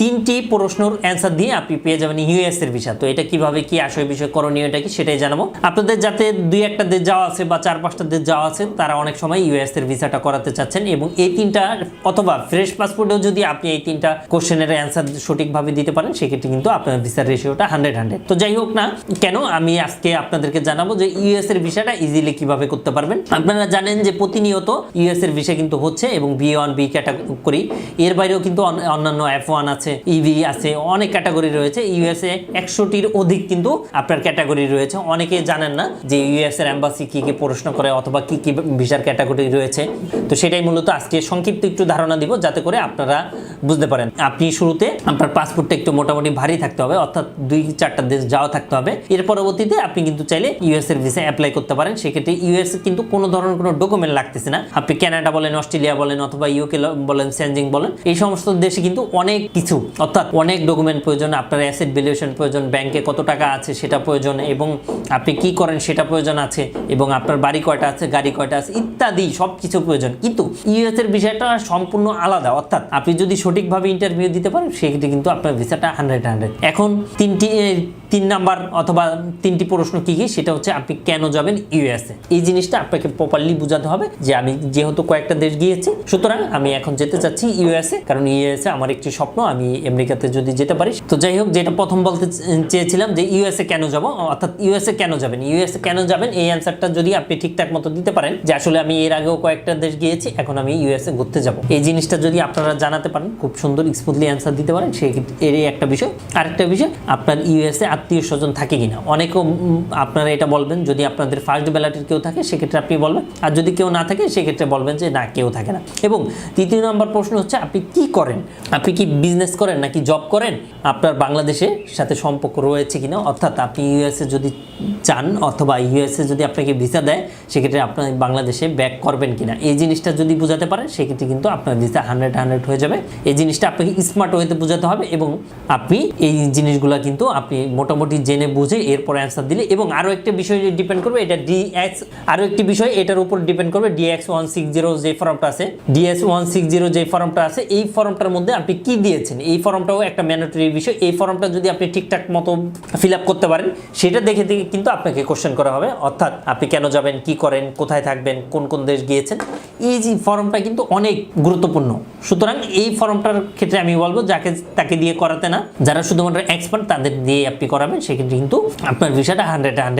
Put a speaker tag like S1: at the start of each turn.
S1: তিনটি প্রশ্নর অ্যান্সার দিয়ে আপনি পেয়ে যাবেন ইউএস এর ভিসা তো এটা কীভাবে কি আসলে বিষয় করণীয় এটা কি সেটাই জানাব। আপনাদের যাতে দুই একটা দেশ যাওয়া আছে বা চার পাঁচটা দেশ যাওয়া আছে, তারা অনেক সময় ইউএস এর ভিসাটা করাতে চাচ্ছেন এবং এই তিনটা অথবা ফ্রেশ পাসপোর্টেও যদি আপনি এই তিনটা কোশ্চেনের অ্যান্সার সঠিকভাবে দিতে পারেন, সেক্ষেত্রে কিন্তু আপনার ভিসার রেশিওটা হান্ড্রেড হান্ড্রেড তো যাই হোক না, কেন আমি আজকে আপনাদেরকে জানাব যে ইউএস এর ভিসাটা ইজিলি কীভাবে করতে পারবেন? আপনারা জানেন যে প্রতিনিয়ত ইউএস এর ভিসা কিন্তু হচ্ছে এবং বি ওয়ান বি ক্যাটাগরি এর বাইরেও কিন্তু অন্যান্য এফ ওয়ান আছে ইভি আছে, অনেক ক্যাটাগরি রয়েছে। ইউএসএ একশোটির অধিক কিন্তু আপনার ক্যাটাগরি রয়েছে। অনেকে জানেন না যে ইউএস এর অ্যাম্বাসি কি কি প্রশ্ন করে অথবা কি কি ভিসার ক্যাটাগরি রয়েছে। তো সেটাই মূলত আজকে সংক্ষিপ্ত একটু ধারণা দিব, যাতে করে আপনারা বুঝতে পারেন। আপনি শুরুতে আপনার পাসপোর্টটা একটু মোটামুটি ভারী থাকতে হবে, অর্থাৎ দুই চারটা দেশ যাওয়া থাকতে হবে। এর পরবর্তীতে আপনি কিন্তু চাইলে ইউএস এর ভিসা অ্যাপ্লাই করতে পারেন। সেক্ষেত্রে ইউএস কিন্তু কোনো ধরনের কোনো ডকুমেন্ট লাগতেছে না। আপনি কানাডা বলেন অস্ট্রেলিয়া বলেন, অথবা ইউকে বলেন সেনজিং বলেন, এই সমস্ত দেশে কিন্তু অনেক কিছু অর্থাৎ অনেক ডকুমেন্ট প্রয়োজন, আপনার অ্যাসেট ভ্যালুয়েশন প্রয়োজন ব্যাংকে কত টাকা আছে সেটা প্রয়োজন এবং আপনি কি করেন সেটা প্রয়োজন আছে এবং আপনার বাড়ি কয়টা আছে, গাড়ি কয়টা আছে, ইত্যাদি সব কিছু প্রয়োজন। কিন্তু ইউএস এর বিষয়টা সম্পূর্ণ আলাদা। অর্থাৎ আপনি যদি সঠিকভাবে ইন্টারভিউ দিতে পারেন, সেক্ষেত্রে কিন্তু আপনার ভিসাটা হান্ড্রেড হান্ড্রেড এখন তিনটি তিন নাম্বার অথবা তিনটি প্রশ্ন কি কি? সেটা হচ্ছে আপনি কেন যাবেন ইউএসএ এই জিনিসটা আপনাকে প্রপারলি বোঝাতে হবে যে আমি যেহেতু কয়েকটা দেশ গিয়েছি, সুতরাং আমি এখন যেতে চাচ্ছি ইউএসএ কারণ ইউএসএ আমার একটি স্বপ্ন, আমি আমেরিকাতে যদি যেতে পারি। তো যাই হোক, যেটা প্রথম বলতে চেয়েছিলাম যে ইউএসএ কেন যাব? অর্থাৎ ইউএসএ কেন যাবেন? ইউএসএ কেন যাবেন? এই অ্যান্সারটা যদি আপনি ঠিকঠাক মতো দিতে পারেন যে আসলে আমি এর আগেও কয়েকটা দেশ গিয়েছি, এখন আমি ইউএসএ ঘুরতে যাব। এই জিনিসটা যদি আপনারা জানাতে পারেন, খুব সুন্দর স্মুথলি অ্যান্সার দিতে পারেন সেই এরই একটা বিষয়। আরেকটা বিষয়, আপনার ইউএসএ আত্মীয় স্বজন থাকে কিনা? অনেকেও আপনারা এটা বলবেন, যদি আপনাদের ফার্স্ট ব্যালাটের কেউ থাকে, সেক্ষেত্রে আপনি বলবেন। আর যদি কেউ না থাকে, সেক্ষেত্রে বলবেন যে না, কেউ থাকে না। এবং তৃতীয় নম্বর প্রশ্ন হচ্ছে, আপনি কি করেন? আপনি কি বিজনেস করেন নাকি জব করেন? আপনার বাংলাদেশের সাথে সম্পর্ক রয়েছে কিনা? অর্থাৎ আপনি ইউএসএ যদি চান অথবা ইউএসএ যদি আপনাকে ভিসা দেয়, সেক্ষেত্রে আপনার বাংলাদেশে ব্যাক করবেন কিনা? এই জিনিসটা যদি বোঝাতে পারেন, সেক্ষেত্রে কিন্তু আপনার ভিসা হান্ড্রেড হান্ড্রেড হয়ে যাবে। এই জিনিসটা আপনাকে স্মার্ট ওয়েতে বোঝাতে হবে এবং আপনি এই জিনিসগুলো কিন্তু আপনি মোটামুটি জেনে বুঝে এরপর অ্যান্সার দিলে এবং আরও একটা বিষয় ডিপেন্ড করবে, এটা ডিএক্স আরও একটি বিষয়, এটার উপর ডিপেন্ড করবে ডিএক্স ওয়ান সিক্স জিরো যে ফর্মটা আছে। ডিএস ওয়ান সিক্স জিরো যে ফর্মটা আছে, এই ফর্মটার মধ্যে আপনি কি দিয়েছেন? এই ফর্মটাও একটা ম্যান্ডেটরি বিষয়। এই ফর্মটা যদি আপনি ঠিকঠাক মতো ফিল আপ করতে পারেন, সেটা দেখে দেখে কিন্তু আপনাকে কোশ্চেন করা হবে। অর্থাৎ আপনি কেন যাবেন, কি করেন, কোথায় থাকবেন, কোন কোন দেশ গিয়েছেন, এই যে ফর্মটা কিন্তু অনেক গুরুত্বপূর্ণ। সুতরাং এই ফর্মটার ক্ষেত্রে আমি বলব, যাকে তাকে দিয়ে করাতে না, যারা শুধুমাত্র এক্সপার্ট তাদের দিয়ে আপনি করাবেন, সেক্ষেত্রে কিন্তু আপনার ভিসাটা হান্ড্রেড হান্ড্রেড